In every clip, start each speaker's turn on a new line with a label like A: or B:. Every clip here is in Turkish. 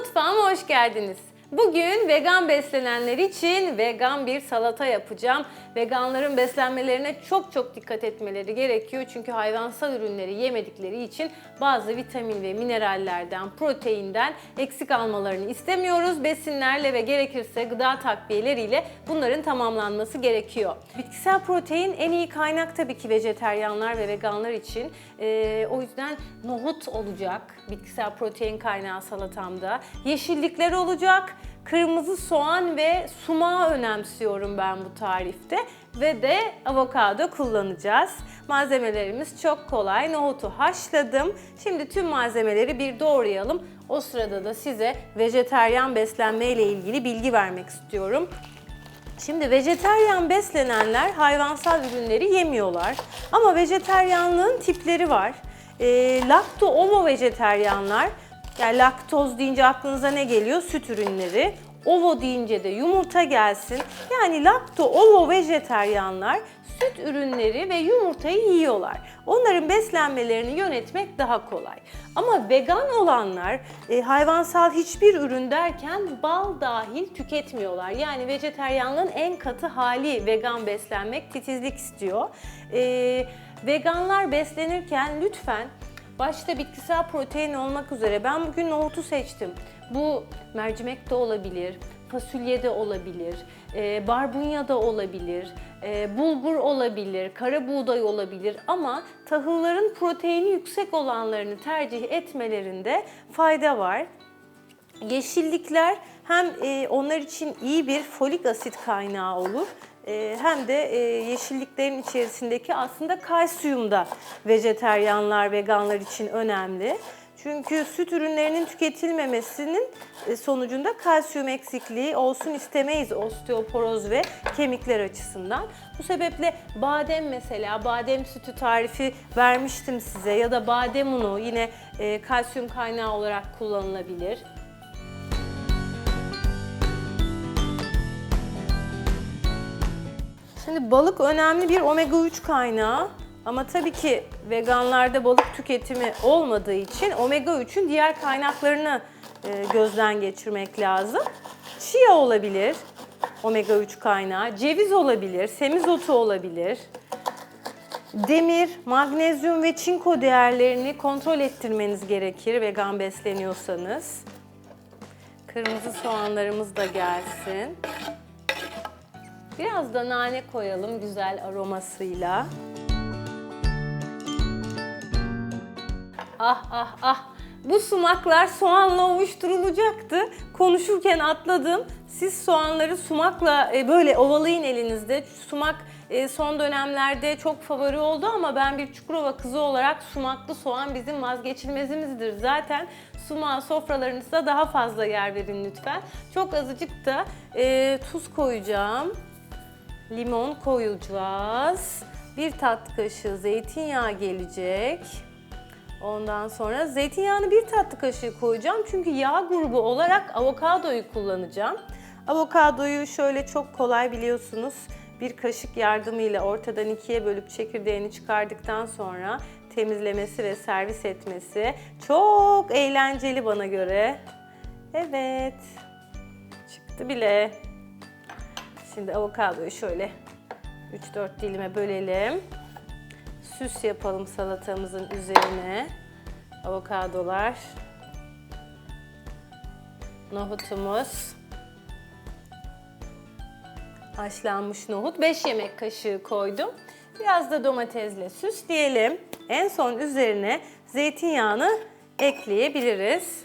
A: Mutfağıma hoş geldiniz. Bugün vegan beslenenler için vegan bir salata yapacağım. Veganların beslenmelerine çok çok dikkat etmeleri gerekiyor. Çünkü hayvansal ürünleri yemedikleri için bazı vitamin ve minerallerden, proteinden eksik almalarını istemiyoruz. Besinlerle ve gerekirse gıda takviyeleriyle bunların tamamlanması gerekiyor. Bitkisel protein en iyi kaynak tabii ki vejeteryanlar ve veganlar için. Ee, o yüzden nohut olacak bitkisel protein kaynağı salatamda. Yeşillikler olacak. Kırmızı soğan ve sumağı önemsiyorum ben bu tarifte. Ve de avokado kullanacağız. Malzemelerimiz çok kolay. Nohutu haşladım. Şimdi tüm malzemeleri bir doğrayalım. O sırada da size vejeteryan beslenme ile ilgili bilgi vermek istiyorum. Şimdi vejeteryan beslenenler hayvansal ürünleri yemiyorlar. Ama vejeteryanlığın tipleri var. E, lakto ovo vejeteryanlar, yani laktoz deyince aklınıza ne geliyor? Süt ürünleri. Ovo deyince de yumurta gelsin. Yani lakto ovo vejeteryanlar süt ürünleri ve yumurtayı yiyorlar. Onların beslenmelerini yönetmek daha kolay. Ama vegan olanlar e, hayvansal hiçbir ürün derken bal dahil tüketmiyorlar. Yani vejeteryanlığın en katı hali vegan beslenmek, titizlik istiyor. E, veganlar beslenirken lütfen Başta bitkisel protein olmak üzere ben bugün nohutu seçtim. Bu mercimek de olabilir, fasulye de olabilir, e, barbunya da olabilir, e, bulgur olabilir, kara buğday olabilir ama tahılların proteini yüksek olanlarını tercih etmelerinde fayda var. Yeşillikler hem e, onlar için iyi bir folik asit kaynağı olur hem de e, yeşilliklerin içerisindeki aslında kalsiyum da vejeteryanlar, veganlar için önemli. Çünkü süt ürünlerinin tüketilmemesinin e, sonucunda kalsiyum eksikliği olsun istemeyiz osteoporoz ve kemikler açısından. Bu sebeple badem mesela, badem sütü tarifi vermiştim size ya da badem unu yine e, kalsiyum kaynağı olarak kullanılabilir. Şimdi balık önemli bir omega 3 kaynağı. Ama tabii ki veganlarda balık tüketimi olmadığı için omega 3'ün diğer kaynaklarını e, gözden geçirmek lazım. Chia olabilir, omega 3 kaynağı, ceviz olabilir, semizotu olabilir. Demir, magnezyum ve çinko değerlerini kontrol ettirmeniz gerekir vegan besleniyorsanız. Kırmızı soğanlarımız da gelsin. Biraz da nane koyalım güzel aromasıyla. Ah ah ah. Bu sumaklar soğanla ovuşturulacaktı. Konuşurken atladım. Siz soğanları sumakla e, böyle ovalayın elinizde. Sumak e, son dönemlerde çok favori oldu ama ben bir Çukurova kızı olarak sumaklı soğan bizim vazgeçilmezimizdir. Zaten sumağa sofralarınızda daha fazla yer verin lütfen. Çok azıcık da e, tuz koyacağım limon koyacağız. Bir tatlı kaşığı zeytinyağı gelecek. Ondan sonra zeytinyağını bir tatlı kaşığı koyacağım. Çünkü yağ grubu olarak avokadoyu kullanacağım. Avokadoyu şöyle çok kolay biliyorsunuz bir kaşık yardımıyla ortadan ikiye bölüp çekirdeğini çıkardıktan sonra temizlemesi ve servis etmesi çok eğlenceli bana göre. Evet. Çıktı bile. Şimdi avokadoyu şöyle 3-4 dilime bölelim. Süs yapalım salatamızın üzerine. Avokadolar. Nohutumuz. Haşlanmış nohut. 5 yemek kaşığı koydum. Biraz da domatesle süsleyelim. En son üzerine zeytinyağını ekleyebiliriz.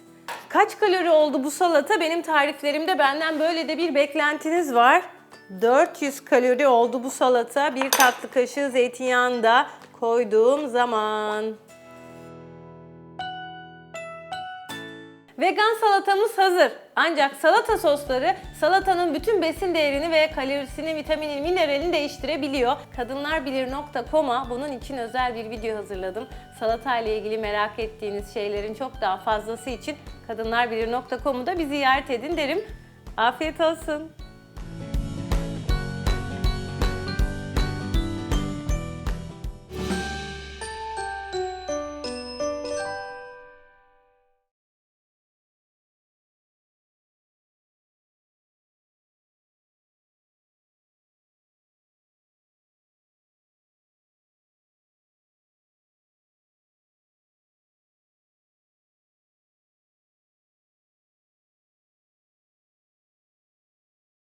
A: Kaç kalori oldu bu salata? Benim tariflerimde benden böyle de bir beklentiniz var. 400 kalori oldu bu salata. Bir tatlı kaşığı zeytinyağını da koyduğum zaman. Vegan salatamız hazır. Ancak salata sosları salatanın bütün besin değerini ve kalorisini, vitaminini, mineralini değiştirebiliyor. Kadınlarbilir.com'a bunun için özel bir video hazırladım. Salata ile ilgili merak ettiğiniz şeylerin çok daha fazlası için kadınlarbilir.com'u da bir ziyaret edin derim. Afiyet olsun.